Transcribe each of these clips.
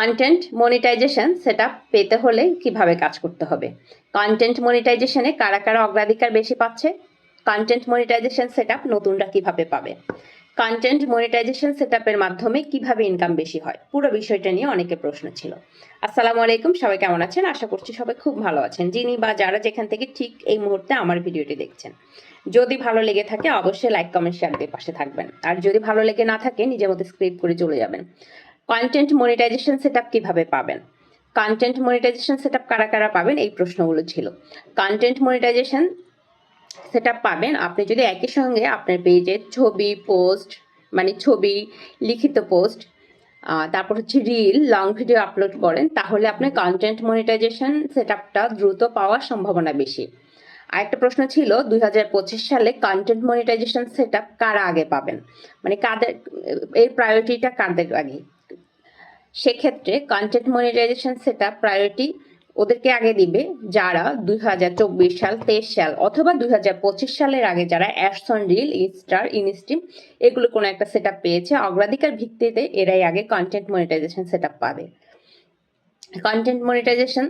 Content monetization সেটা পেতে হলে কীভাবে কাজ করতে হবে? কন্টেন্ট মনিটাইজেশনে কারা কারা অগ্রাধিকার বেশি পাচ্ছে? কন্টেন্ট মনিটাইজেশন সেট নতুনরা কীভাবে পাবে? কন্টেন্ট মনিটাইজেশন সেট মাধ্যমে কীভাবে ইনকাম বেশি হয়? পুরো বিষয়টা নিয়ে অনেকে প্রশ্ন ছিল। আসসালামু আলাইকুম, সবাই কেমন আছেন? আশা করছি সবাই খুব ভালো আছেন। যিনি বা যারা যেখান থেকে ঠিক এই মুহূর্তে আমার ভিডিওটি দেখছেন। যদি ভালো লেগে থাকে, অবশ্যই লাইক কমেন্ট শেয়ার দিয়ে পাশে থাকবেন। আর যদি ভালো লেগে না থাকে, নিজের মতো স্ক্রিপ্ট করে চলে যাবেন। কন্টেন্ট মনিটাইজেশন সেট কীভাবে পাবেন? কন্টেন্ট মনিটাইজেশন সেট কারা কারা পাবেন? এই প্রশ্নগুলো ছিল। কন্টেন্ট মনিটাইজেশন সেট আপ পাবেন আপনি যদি একই সঙ্গে আপনার পেজে ছবি পোস্ট মানে ছবি, লিখিত পোস্ট তারপর হচ্ছে রিল লং ভিডিও আপলোড করেন, তাহলে আপনার কন্টেন্ট মনিটাইজেশন সেট দ্রুত পাওয়ার সম্ভাবনা বেশি। আরেকটা প্রশ্ন ছিল, দুই হাজার পঁচিশ সালে কন্টেন্ট মনিটাইজেশন সেট কারা আগে পাবেন? মানে কাদের, এর প্রায়োরিটিটা কাদের আগে? সেক্ষেত্রে কন্টেন্ট মনিটাইজেশন সেট প্রায়োরিটি ওদেরকে আগে দিবে যারা দুই হাজার চব্বিশ সাল, তেইশ সাল অথবা দুই হাজার পঁচিশ সালের আগে যারা অ্যাডসন রিল ইনস্টার ইনস্টিম এগুলো কোনো একটা সেট পেয়েছে, অগ্রাধিকার ভিত্তিতে এরাই আগে কন্টেন্ট মনিটাইজেশন সেট পাবে। কন্টেন্ট মনিটাইজেশন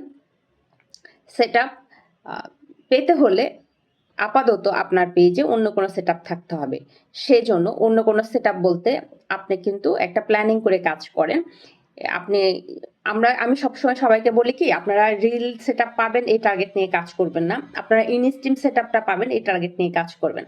সেট পেতে হলে আপাতত আপনার পেজে অন্য কোনো সেট থাকতে হবে। সেজন্য অন্য কোনো সেট বলতে আপনি কিন্তু একটা প্ল্যানিং করে কাজ করেন। আপনি, আমরা, আমি সবসময় সবাইকে বলি কি, আপনারা রিল সেট পাবেন, এই টার্গেট নিয়ে কাজ করবেন না। আপনারা ইনস্টিম সেট পাবেন, এই টার্গেট নিয়ে কাজ করবেন।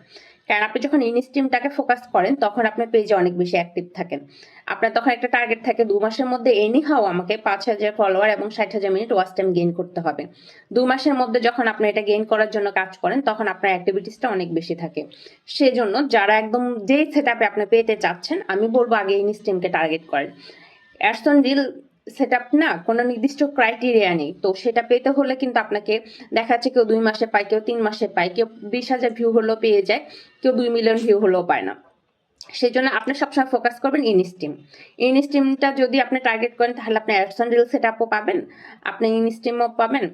কারণ আপনি যখন ইনস্টিমটাকে ফোকাস করেন, তখন আপনার পেজে অনেক বেশি অ্যাক্টিভ থাকেন। আপনার তখন একটা টার্গেট থাকে, দু মাসের মধ্যে এনি হাও আমাকে পাঁচ হাজার ফলোয়ার এবং ষাট হাজার মিনিট ওয়াচ টাইম গেইন করতে হবে। দু মাসের মধ্যে যখন আপনি এটা গেইন করার জন্য কাজ করেন, তখন আপনার অ্যাক্টিভিটিসটা অনেক বেশি থাকে। সেজন্য যারা একদম যে সেট আপে আপনি পেতে চাচ্ছেন, আমি বলব আগে ইনস্টিমকে টার্গেট করেন। অ্যাডসন রিল সেট আপ না, কোনো নির্দিষ্ট ক্রাইটেরিয়া নেই। তো সেটা পেতে হলে কিন্তু আপনাকে দেখা যাচ্ছে কেউ দুই মাসে পায়, কেউ তিন মাসে পায়, কেউ বিশ হাজার ভিউ হলেও পেয়ে যায়, কেউ দুই মিলিয়ন ভিউ হলেও পায় না। সেই জন্য আপনি সবসময় ফোকাস করবেন ইনস্টিম ইনস্টিমটা যদি আপনি টার্গেট করেন, তাহলে আপনি অ্যাডসন রিল সেট আপও পাবেন। আপনি ইনস্টিমও পাবেন।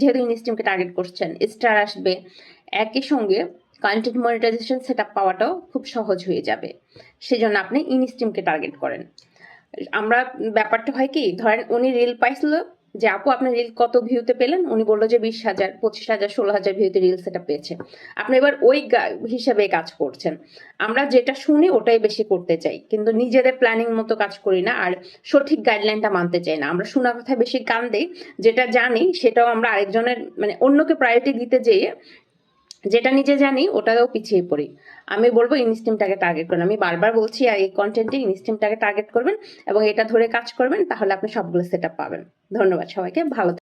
যেহেতু ইনস্টিমকে টার্গেট করছেন স্টার আসবে। একই সঙ্গে কন্টেন্ট মনিটাইজেশন সেট পাওয়াটাও খুব সহজ হয়ে যাবে। সেজন্য আপনি ইনস্টিমকে টার্গেট করেন। আমরা ব্যাপারটা হয় কি, ধরেন উনি রিল পাইছিল যে, আপু আপনি রিল কত ভিউতে পেলেন? উনি বলল যে, বিশ হাজার, পঁচিশ হাজার, ষোলো হাজার ভিউতে রিল সেটা পেয়েছে। আপনি এবার ওই হিসাবে কাজ করছেন। আমরা যেটা শুনি ওটাই বেশি করতে চাই। কিন্তু নিজেদের প্ল্যানিং মতো কাজ করি না আর সঠিক গাইডলাইনটা মানতে চাই না। আমরা শোনা কথা বেশি কান দিই। যেটা জানি সেটাও আমরা আরেকজনের মানে অন্যকে প্রায়োরিটি দিতে যেয়ে যেটা নিজে জানি ওটাও পিছিয়ে পড়ি। আমি বলব ইনস্টিমটাকে টার্গেট করুন। আমি বারবার বলছি, আর এই কন্টেন্টে ইনস্টিমটাকে টার্গেট করবেন এবং এটা ধরে কাজ করবেন, তাহলে আপনি সবগুলো সেট পাবেন। ধন্যবাদ সবাইকে, ভালো